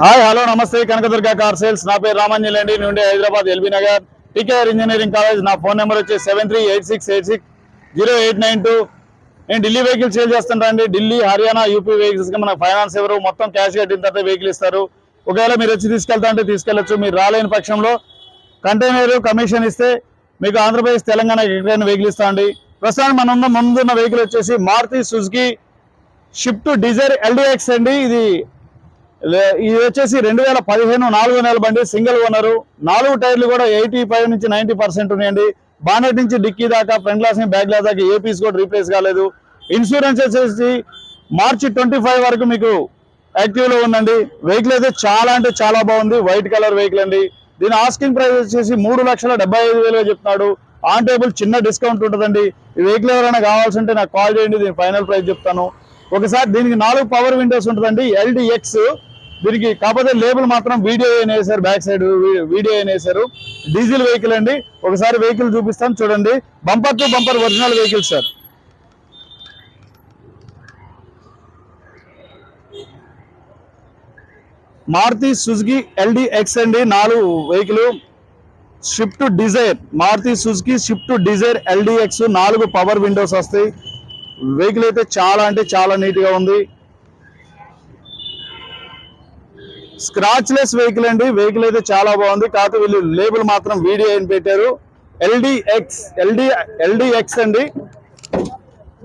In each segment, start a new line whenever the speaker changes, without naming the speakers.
Hi hello నమస్తే. Kanakadurga car sales నా పేరు రామాంజలి నుండి Hyderabad LB Nagar. TKR engineering college. నా ఫోన్ నెంబర్ వచ్చి seven three eight six eight six zero eight nine two. నేను Delhi vehicle sale చేస్తుంటానండి ఢిల్లీ హర్యానా యూపీ వెహికల్స్కి మన ఫైనాన్స్ ఎవరు? మొత్తం క్యాష్ కట్టిన తర్వాత వెహికల్ ఇస్తారు. ఒకవేళ మీరు వచ్చి తీసుకెళ్తా అంటే తీసుకెళ్ళొచ్చు మీరు రాలేని పక్షంలో కంటైనర్ కమిషన్ ఇస్తే మీకు ఆంధ్రప్రదేశ్ తెలంగాణ ఎక్కడైనా వెహికల్ ఇస్తామండి ప్రస్తుతానికి మన ఉన్న ముందున్న వెహికల్ వచ్చేసి Maruti Suzuki Swift Dzire LDX అండి. ఇది ఇది వచ్చేసి రెండు వేల పదిహేను నాలుగు నెల బండి సింగిల్ ఓనరు. నాలుగు టైర్లు కూడా ఎయిటీ ఫైవ్ నుంచి నైన్టీ పర్సెంట్ ఉన్నాయండి. బానెట్ నుంచి డిక్కీ దాకా ఫ్రంట్ గ్లాస్ బ్యాక్ గ్లాస్ దాకా ఏ పీస్ కూడా రీప్లేస్ కాలేదు. ఇన్సూరెన్స్ వచ్చేసి మార్చి ట్వంటీ ఫైవ్ వరకు మీకు యాక్టివ్లో ఉందండి. వెహికల్ అయితే చాలా అంటే చాలా బాగుంది. వైట్ కలర్ వెహికల్ అండి. దీని ఆస్కింగ్ ప్రైస్ వచ్చేసి మూడు లక్షల డెబ్బై ఐదు వేలుగా చెప్తున్నాడు. ఆన్ టేబుల్ చిన్న డిస్కౌంట్ ఉంటుందండి. ఈ వెహికల్ ఎవరైనా కావాల్సి ఉంటే నాకు కాల్ చేయండి దీని ఫైనల్ ప్రైస్ చెప్తాను. ఒకసారి దీనికి నాలుగు పవర్ విండోస్ ఉంటుందండి. ఎల్డిఎక్స్ దీనికి కాకపోతే లేబుల్ మాత్రం వీడియో ఏం వేసారు బ్యాక్ సైడ్ వీడియో ఏం వేసారు డీజిల్ వెహికల్ అండి. ఒకసారి వెహికల్ చూపిస్తాను చూడండి. Bumper to bumper original vehicle sir. Maruti Suzuki LDX అండి నాలుగు vehicle. Swift Dzire. Maruti Suzuki Swift Dzire LDX నాలుగు పవర్ విండోస్ వస్తాయి. వెహికల్ అయితే చాలా అంటే చాలా నీట్గా ఉంది. స్క్రాచ్ లెస్ వెహికల్ అండి. వెహికల్ అయితే చాలా బాగుంది. కాకపోతే వీళ్ళు లేబుల్ మాత్రం వీడియో అని పెట్టారు. ఎల్డిఎక్స్ ఎల్డి ఎల్డిఎక్స్ అండి.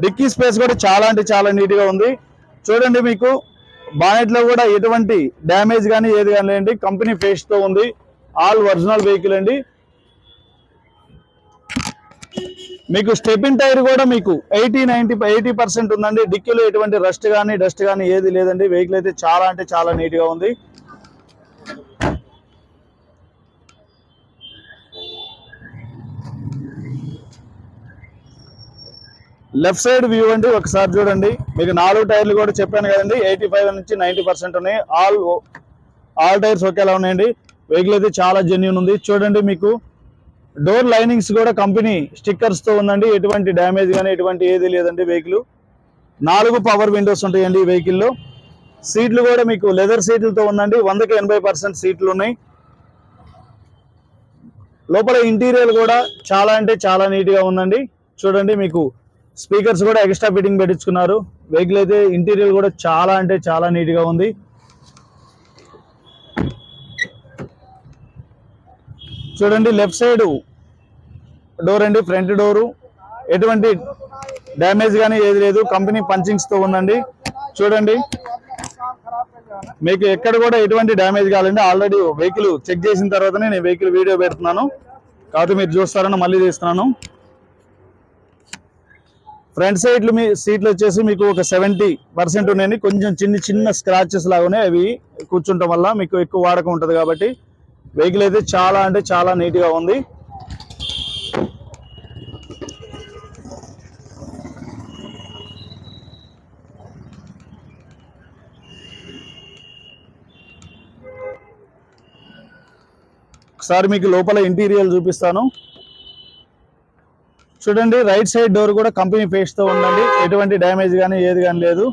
డిక్కీ స్పేస్ కూడా చాలా అంటే చాలా నీట్గా ఉంది. చూడండి మీకు బానెట్లో కూడా ఎటువంటి డ్యామేజ్ కానీ ఏది కానీ లేదండి. కంపెనీ ఫేస్తో ఉంది. ఆల్ ఒరిజినల్ వెహికల్ అండి. మీకు స్టెపిన్ టైర్ కూడా మీకు ఎయిటీ నైన్టీ ఎయిటీ పర్సెంట్ ఉందండి. డిక్కీలో ఎటువంటి రస్ట్ కానీ డస్ట్ కానీ ఏది లేదండి. వెహికల్ అయితే చాలా అంటే చాలా నీట్గా ఉంది. లెఫ్ట్ సైడ్ వ్యూ అండి ఒకసారి చూడండి. మీకు నాలుగు టైర్లు కూడా చెప్పాను కదండి ఎయిటీ ఫైవ్ నుంచి నైంటీ పర్సెంట్ ఉన్నాయి. ఆల్ ఆల్ టైర్స్ ఒకేలా ఉన్నాయండి. వెహికల్ అయితే చాలా జెన్యున్ ఉంది. చూడండి మీకు. డోర్ లైనింగ్స్ కూడా కంపెనీ స్టిక్కర్స్తో ఉందండి. ఎటువంటి డ్యామేజ్ కానీ ఎటువంటి ఏది లేదండి వెహికల్ నాలుగు పవర్ విండోస్ ఉంటాయండి ఈ వెహికల్లో సీట్లు కూడా మీకు లెదర్ సీట్లతో ఉందండి. వందకి ఎనభై పర్సెంట్ సీట్లు ఉన్నాయి. లోపల ఇంటీరియర్ కూడా చాలా అంటే చాలా నీట్గా ఉందండి. చూడండి మీకు. స్పీకర్స్ కూడా ఎక్స్ట్రా ఫిట్టింగ్ పెట్టించుకున్నారు. వెహికల్ అయితే ఇంటీరియర్ కూడా చాలా అంటే చాలా నీట్గా ఉంది. చూడండి లెఫ్ట్ సైడ్ డోర్ అండి ఫ్రంట్ డోరు ఎటువంటి డ్యామేజ్ కానీ ఏది లేదు. కంపెనీ పంచింగ్స్తో ఉందండి. చూడండి మీకు ఎక్కడ కూడా ఎటువంటి డ్యామేజ్ కావాలండి ఆల్రెడీ వెహికల్ చెక్ చేసిన తర్వాతనే నేను వెహికల్ వీడియో పెడుతున్నాను. కాబట్టి మీరు చూస్తారని మళ్ళీ తీస్తున్నాను ఫ్రంట్ సైడ్లు మీ సీట్లు వచ్చేసి మీకు ఒక సెవెంటీ పర్సెంట్ ఉన్నాయని కొంచెం చిన్న చిన్న స్క్రాచెస్ లాగానే అవి కూర్చుంటాం వల్ల మీకు ఎక్కువ వాడకం ఉంటుంది కాబట్టి వెహికల్ అయితే చాలా అంటే చాలా నీట్గా ఉంది. ఒకసారి మీకు లోపల ఇంటీరియర్ చూపిస్తాను. చూడండి రైట్ సైడ్ డోర్ కూడా కంపెనీ పేస్ట్తో ఉందండి. ఎటువంటి డ్యామేజ్ కానీ ఏది కానీ లేదు.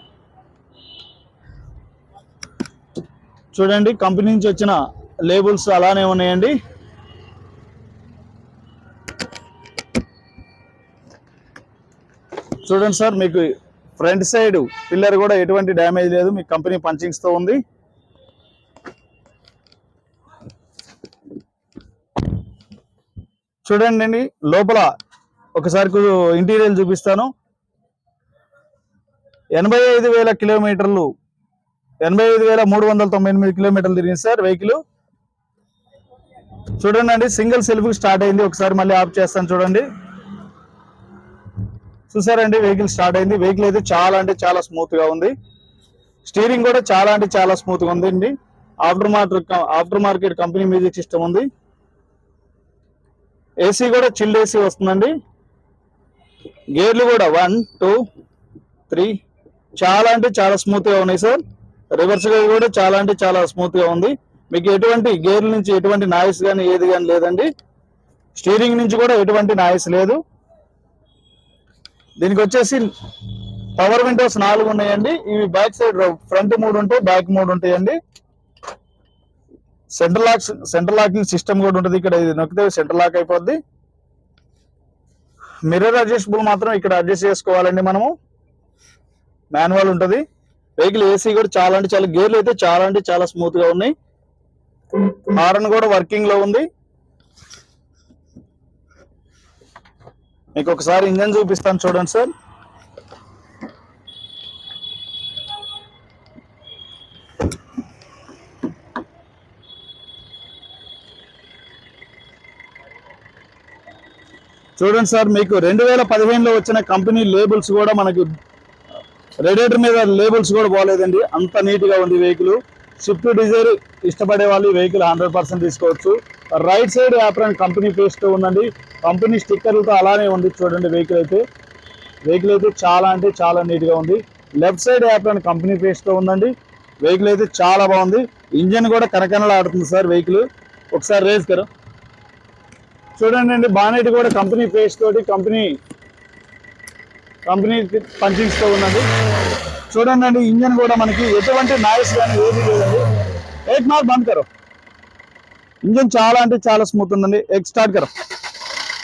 చూడండి కంపెనీ నుంచి వచ్చిన లేబుల్స్ అలానే ఉన్నాయండి. చూడండి సార్ మీకు ఫ్రంట్ సైడ్ పిల్లర్ కూడా ఎటువంటి డ్యామేజ్ లేదు. మీ కంపెనీ పంచింగ్స్తో ఉంది. చూడండి లోపల ఒకసారి ఇంటీరియర్ చూపిస్తాను. ఎనభై ఐదు వేల కిలోమీటర్లు ఎనభై ఐదు వేల మూడు వందల తొంభై ఎనిమిది కిలోమీటర్లు తిరిగింది సార్ వెహికల్. చూడండి అండి సింగిల్ సెల్ఫ్ స్టార్ట్ అయింది. ఒకసారి మళ్ళీ ఆఫ్ చేస్తాను చూడండి. చూసారండి వెహికల్ స్టార్ట్ అయింది. వెహికల్ అయితే చాలా అంటే చాలా స్మూత్గా ఉంది. స్టీరింగ్ కూడా చాలా అంటే చాలా స్మూత్గా ఉంది అండి. After market after market company music system ఉంది. ఏసీ కూడా చిల్డ్ ఏసీ వస్తుందండి. గేర్లు కూడా వన్ టూ త్రీ. చాలా అంటే చాలా స్మూత్గా ఉన్నాయి సార్ రివర్స్గా కూడా చాలా అంటే చాలా స్మూత్గా ఉంది. మీకు ఎటువంటి గేర్ల నుంచి ఎటువంటి నాయిస్ కానీ ఏది కానీ లేదండి. స్టీరింగ్ నుంచి కూడా ఎటువంటి నాయిస్ లేదు. దీనికి వచ్చేసి పవర్ విండోస్ నాలుగు ఉన్నాయండి. ఇవి బ్యాక్ సైడ్ ఫ్రంట్ మూడు ఉంటాయి బ్యాక్ మూడు ఉంటాయండి. Centre lock centre locking system కూడా ఉంటుంది. ఇక్కడ ఇది నొక్కితే సెంటర్ లాక్ అయిపోద్ది. మిర్రర్ అడ్జస్టబుల్ మాత్రం ఇక్కడ అడ్జస్ట్ చేసుకోవాలండి మనము. మాన్యువల్ ఉంటుంది. వెహికల్ ఏసీ కూడా చాలా అంటే చాలా గేర్లు అయితే చాలా అంటే చాలా స్మూత్గా ఉన్నాయి. హార్న్ కూడా వర్కింగ్లో ఉంది. మీకు ఒకసారి ఇంజన్ చూపిస్తాను చూడండి సార్. చూడండి సార్ మీకు రెండు వేల పదిహేనులో వచ్చిన కంపెనీ లేబుల్స్ కూడా మనకు రేడియేటర్ మీద లేబుల్స్ కూడా బాగలేదండి అంత నీట్గా ఉంది వెహికల్. స్విఫ్ట్ డిజైర్ ఇష్టపడే వాళ్ళు వెహికల్ హండ్రెడ్ పర్సెంట్ తీసుకోవచ్చు. Right side apron company paste ఉందండి. కంపెనీ స్టిక్కర్లతో అలానే ఉంది చూడండి వెహికల్ అయితే. వెహికల్ అయితే చాలా అంటే చాలా నీట్గా ఉంది. లెఫ్ట్ సైడ్ యాప్రాన్ కంపెనీ పేస్ట్తో ఉందండి. వెహికల్ అయితే చాలా బాగుంది. ఇంజన్ కూడా కనకనలా ఆడుతుంది సార్ వెహికల్. ఒకసారి రేస్ కరు చూడండి అండి బానెట్ కూడా కంపెనీ పేస్ట్ తోటి కంపెనీ కంపెనీ పంచింగ్స్తో ఉన్నది. చూడండి అండి ఇంజన్ కూడా మనకి ఎటువంటి నాయిస్ కానీ ఏది లేదండి. ఎయిట్ మార్క్ బంద్ కరో. ఇంజన్ చాలా అంటే చాలా స్మూత్ ఉందండి. ఎగ్ స్టార్ట్ కరో.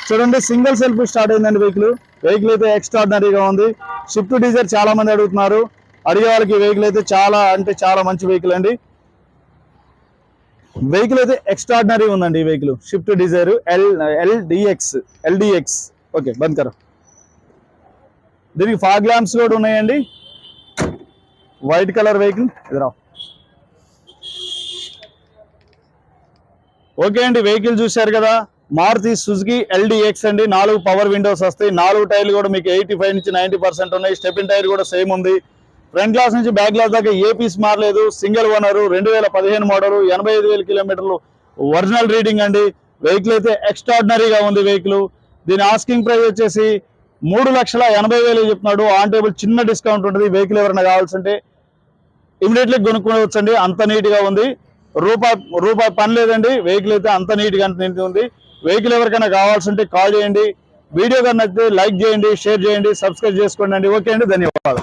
చూడండి సింగిల్ సెల్ఫ్ స్టార్ట్ అయిందండి వెహికల్ వెహికల్ అయితే ఎక్స్ట్రాడినరీగా ఉంది. షిఫ్ట్ డీజర్ చాలా మంది అడుగుతున్నారు. అడిగే వాళ్ళకి వెహికల్ అయితే చాలా అంటే చాలా మంచి వెహికల్ అండి. వెహికల్ అయితే ఎక్స్ట్రాడినరీ ఉందండి ఈ vehicle Swift Dzire L LDX LDX okay బంద్ కరో దీనికి ఫాగ్ ల్యాంప్స్ కూడా ఉన్నాయండి. వైట్ కలర్ వెహికల్ ఎదురా ఓకే అండి వెహికల్ చూశారు కదా. మారుతి సుజుకి ఎల్డిఎక్స్ అండి. నాలుగు పవర్ విండోస్ వస్తాయి. నాలుగు టైర్లు కూడా మీకు ఎయిటీ ఫైవ్ నుంచి నైంటీ పర్సెంట్ ఉన్నాయి. స్టెపిన్ టైర్ కూడా సేమ్ ఉంది. ఫ్రంట్ గ్లాస్ నుంచి బ్యాక్ గ్లాస్ దాకా ఏ పీస్ మారలేదు. సింగిల్ ఓనర్ రెండు వేల పదిహేను మోడల్ ఎనభై ఐదు వేల కిలోమీటర్లు ఒరిజినల్ రీడింగ్ అండి. వెహికల్ అయితే ఎక్స్ట్రాడినరీగా ఉంది వెహికల్. దీని ఆస్కింగ్ ప్రైస్ వచ్చేసి మూడు లక్షల ఎనభై వేలు చెప్తున్నాడు. ఆన్ టేబుల్ చిన్న డిస్కౌంట్ ఉంటుంది. వెహికల్ ఎవరైనా కావాల్సింటే ఇమీడియట్లీ కొనుక్కోవచ్చండి. అంత నీట్గా ఉంది. రూపాయి రూపాయి పని లేదండి. వెహికల్ అయితే అంత నీట్గా నిండి అంత నీట్ ఉంది. వెహికల్ ఎవరికైనా కావాల్సింటే కాల్ చేయండి. వీడియో కన్నా లైక్ చేయండి షేర్ చేయండి సబ్స్క్రైబ్ చేసుకోండి ఓకే అండి. ధన్యవాదాలు.